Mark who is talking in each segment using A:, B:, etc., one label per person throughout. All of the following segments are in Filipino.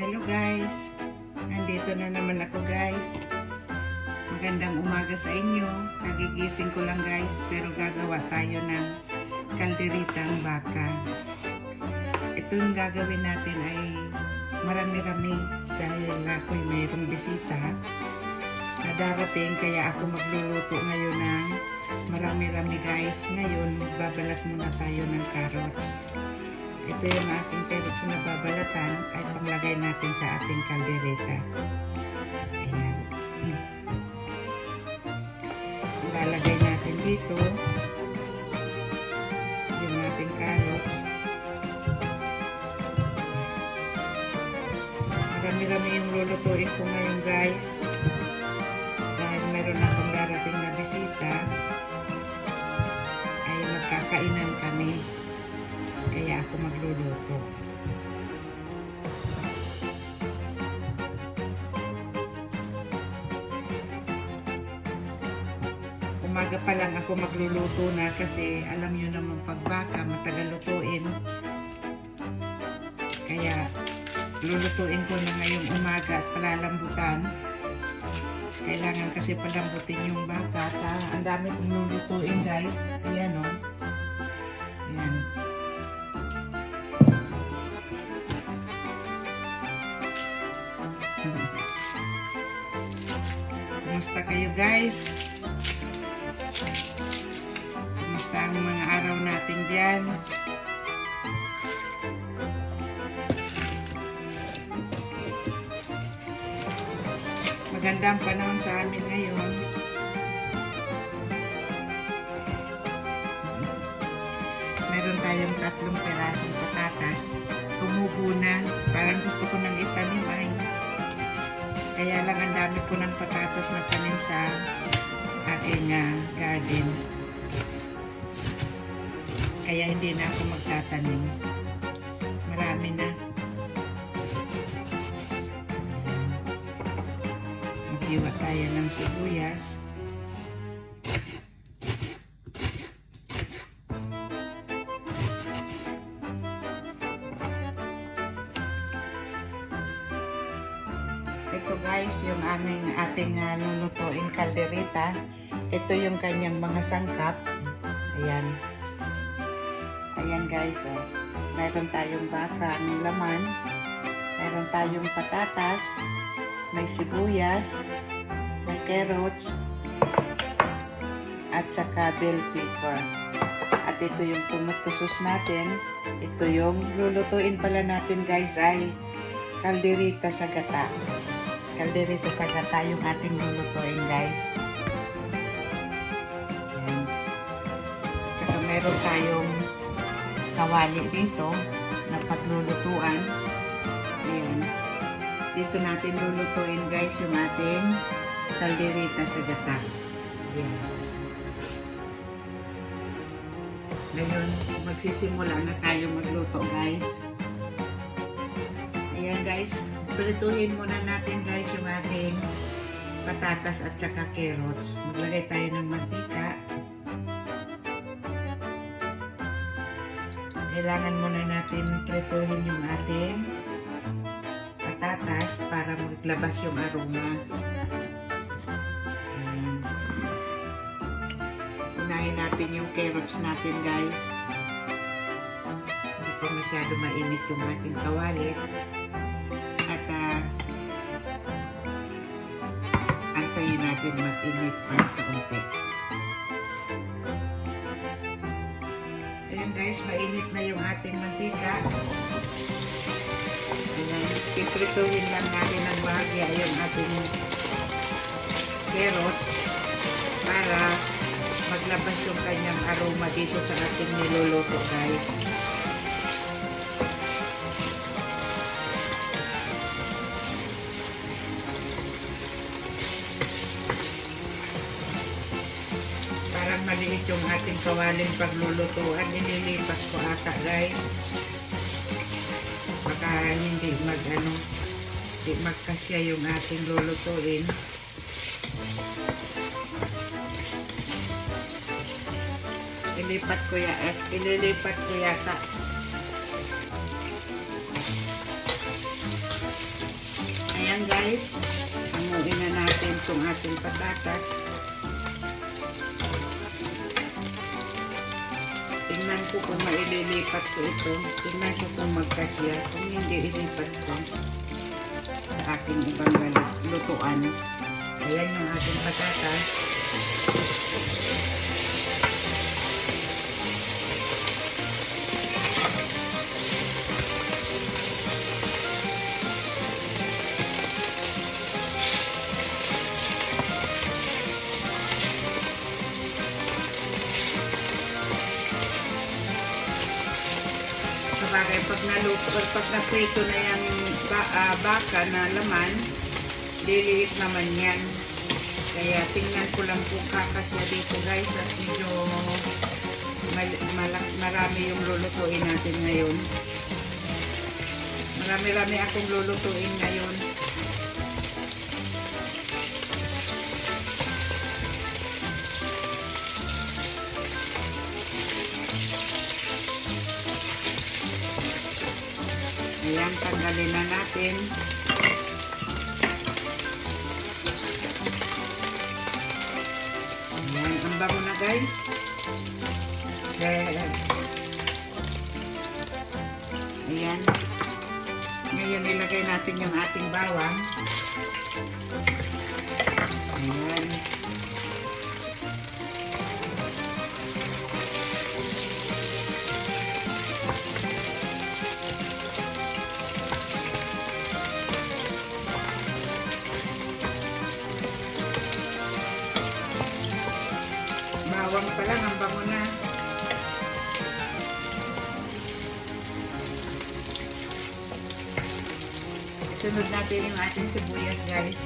A: Hello guys. Nandito na naman ako guys. Magandang umaga sa inyo. Nagigising ko lang guys pero gagawa tayo ng kalderitang baka. Ito yung gagawin natin ay marami-rami dahil ako'y mayroong bisita na darating kaya ako magluluto ngayon ng marami-rami guys. Ngayon babalat muna tayo ng karot. Ito yung ating carrots na babalatan ay panglagay natin sa ating kaldereta. Ayan. Hmm. Lalagay natin dito yung ating carrots. Marami-rami yung lulutuin ko ngayon guys. Dahil meron akong darating na bisita ay magkakainan kami. Kaya ako magluluto. Umaga pa lang ako magluluto na kasi alam nyo naman pagbaka matagal lutuin. Kaya lulutuin ko na ngayong umaga at palalambutan. Kailangan kasi palambutin yung baka. At, ah, ang dami kong lulutuin guys. Ayan o. Ayan. Kumusta kayo guys? Kumusta ang mga araw natin dyan? Maganda ang panahon sa amin ngayon. Meron tayong tatlong perasong patatas. Tumubo na. Parang gusto ko nang itanim ay kaya lang ang dami ko ng patatas na tanim sa aking ah, garden. Kaya hindi na ako magtatanim. Marami na. Maghiwa tayo ng sibuyas. Ito guys, yung aming ating uh, lulutuin kaldereta. Ito yung kanyang mga sangkap. Ayan. Ayan guys, oh. Meron tayong baka ng laman. Meron tayong patatas. May sibuyas. May carrots. At saka bell pepper. At ito yung tumutusos natin. Ito yung lulutuin pala natin guys ay kaldereta sa gata kaldereta sa gata yung ating lulutuin guys. Ayan. Tsaka meron tayong kawali dito na paglulutuan. Ayan. Dito natin lulutuin guys yung ating kaldereta sa gata. Ayan. Ngayon, magsisimula na tayo magluto guys. Ayan guys, Prituhin muna natin guys yung ating patatas at saka carrots. Maglagay tayo ng mantika. Kailangan muna natin prituhin yung ating patatas para maglabas yung aroma. Unahin natin yung carrots natin guys. Hindi pa masyado mainit yung ating kawali at uh, antayin natin mag-init pa kaunti. Ating mantika. Ayan, piprituhin lang natin ng bahagya yung ating carrots para maglabas yung kanyang aroma dito sa ating niluluto guys. Parang maliit yung ating kawaling paglulutuan. Nililipat ko ata guys. Baka hindi mag ano, hindi magkasya yung ating lulutuin. Ilipat ko ya, eh, ililipat ko yata. yan guys. Amuin na natin itong ating patatas. Tingnan ko kung maililipat ko ito. Tingnan ko kung magkasya. Kung hindi, ilipat ko sa aking ibang lutuan. Ayan yung ating patatas. Sabagay, pag naluto, or pag naprito na yung ba, ah, baka na laman, liliit naman yan. Kaya tingnan ko lang kung kakasya dito guys at medyo mal, malak- marami yung lulutuin natin ngayon. Marami-rami akong lulutuin ngayon. Ayan, tanggalin na natin. Ayan, ang bango na guys. Ayan. Ngayon ilagay natin yung ating bawang. Sunod natin yung ating sibuyas, guys.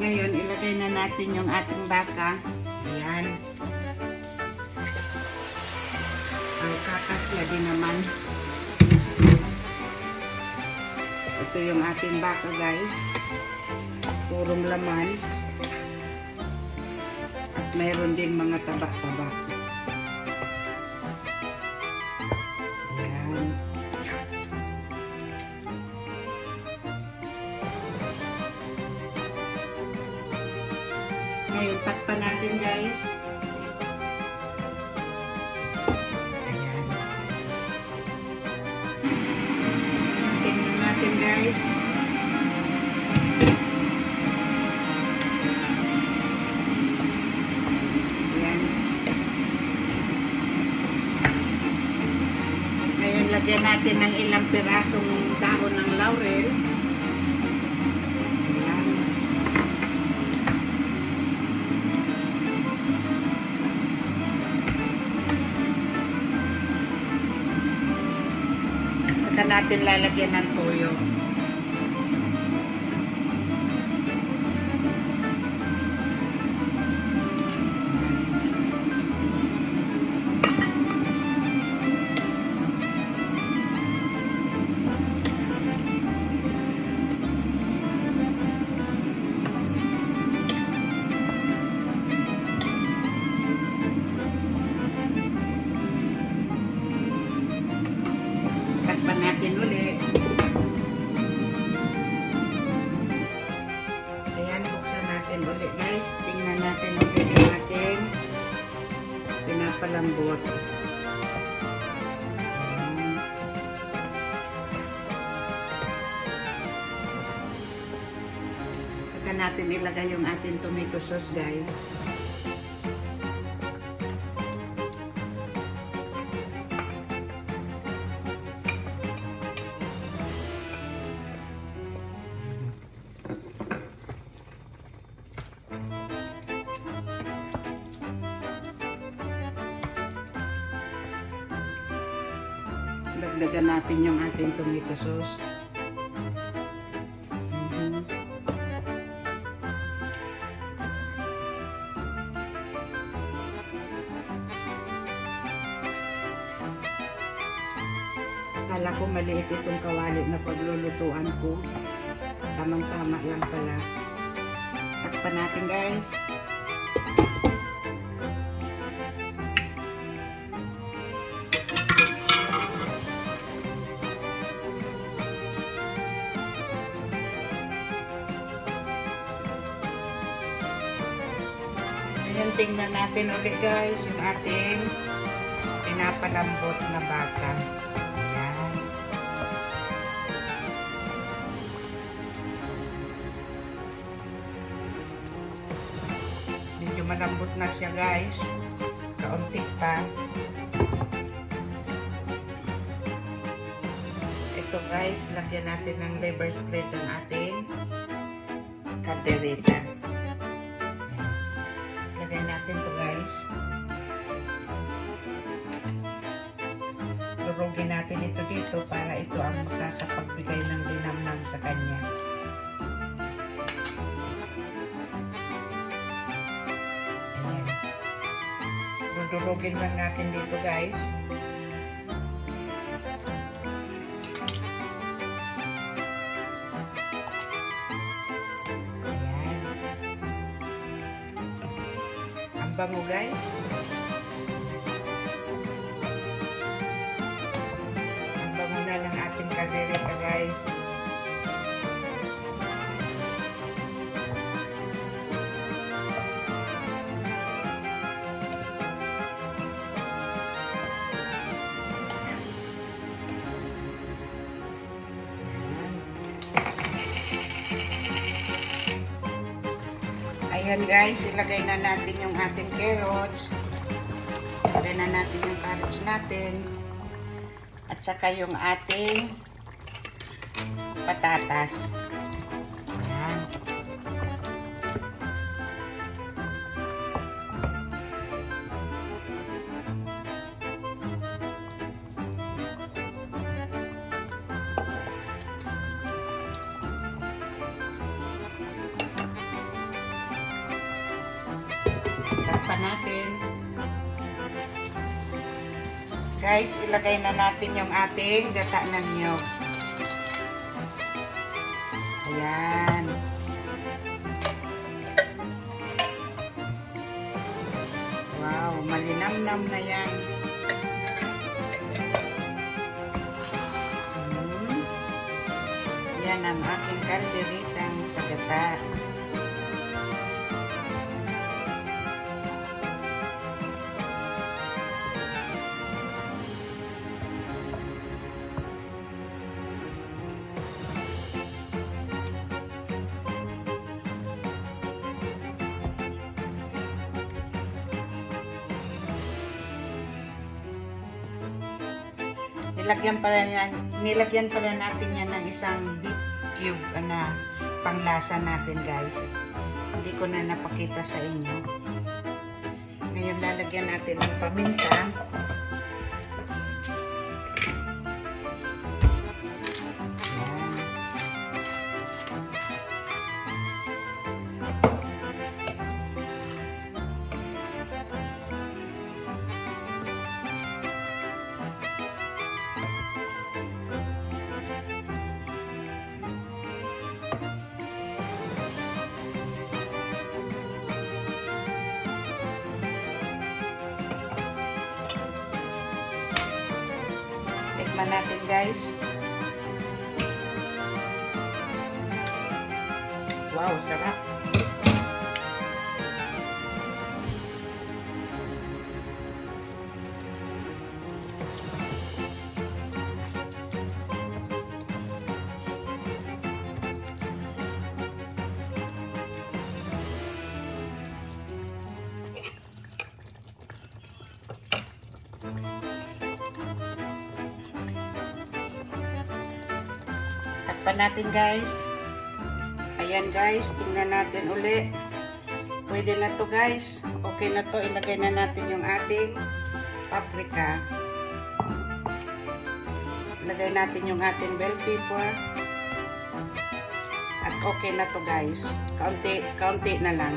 A: Ngayon, ilagay na natin yung ating baka. Kakasya din naman. Ito yung ating baka, guys. Purong laman. At mayroon din mga taba-taba. Lagyan natin ng ilang pirasong dahon ng laurel. Saka natin lalagyan ng toyo. Pinapalambot. Ayan. Saka natin ilagay yung ating tomato sauce guys. Dagdagan natin yung ating tomato sauce. Mhm. Akala ko maliit itong kawali na paglulutuan ko. Tamang-tama lang pala. Takpan natin guys. Tingnan natin ulit guys yung ating pinapalambot na baka. Ayan. Medyo malambot na siya guys. Kaunti pa. Ito guys, lagyan natin ng liver spread ang ating kaderita. Durugin natin ito dito para ito ang makakapagbigay ng linamnam sa kanya. Ayan. Dudurugin lang natin dito guys. Ayan. Ang bango guys. Ayan guys, ilagay na natin yung ating carrots. Ilagay na natin yung carrots natin. At saka yung ating patatas. Guys, ilagay na natin yung ating gata ng niyog. Ayan. Wow, malinamnam na yan. Hmm. Yan ang aking kalderitang sa gata. Pala yan, nilagyan pala natin yan ng isang deep cube na panglasa natin guys. Hindi ko na napakita sa inyo. Ngayon lalagyan natin ng paminta. Tikman natin guys. Wow, sarap. Takpan natin guys. Ayan guys, tingnan natin uli. Pwede na to guys. Okay na to. Ilagay na natin yung ating paprika. Ilagay natin yung ating bell pepper. At okay na to guys. Kaunti, kaunti na lang.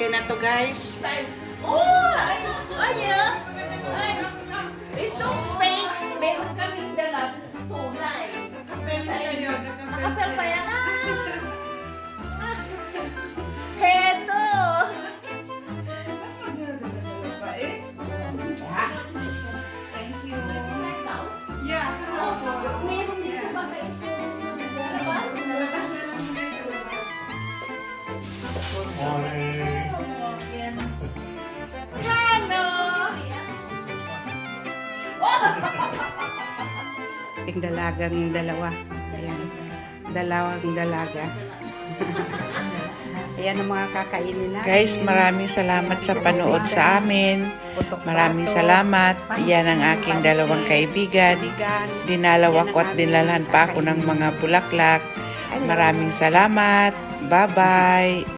B: Okay na to guys.
C: Oh, ay, ay, ay, ito fake. Meron kaming dalang tunay. Nakapel pa yan, ah. Heto. Thank you. Yeah. Meron dito ba kayo labas? Hello.
B: Yung dalagang dalawa. Ayan. Dalawang dalaga. Ayan ang mga kakainin natin.
A: Guys, maraming salamat sa panood sa amin. Maraming salamat. Yan ang aking dalawang kaibigan. Dinalaw ako at dinalhan pa ako ng mga bulaklak. Maraming salamat. Bye-bye.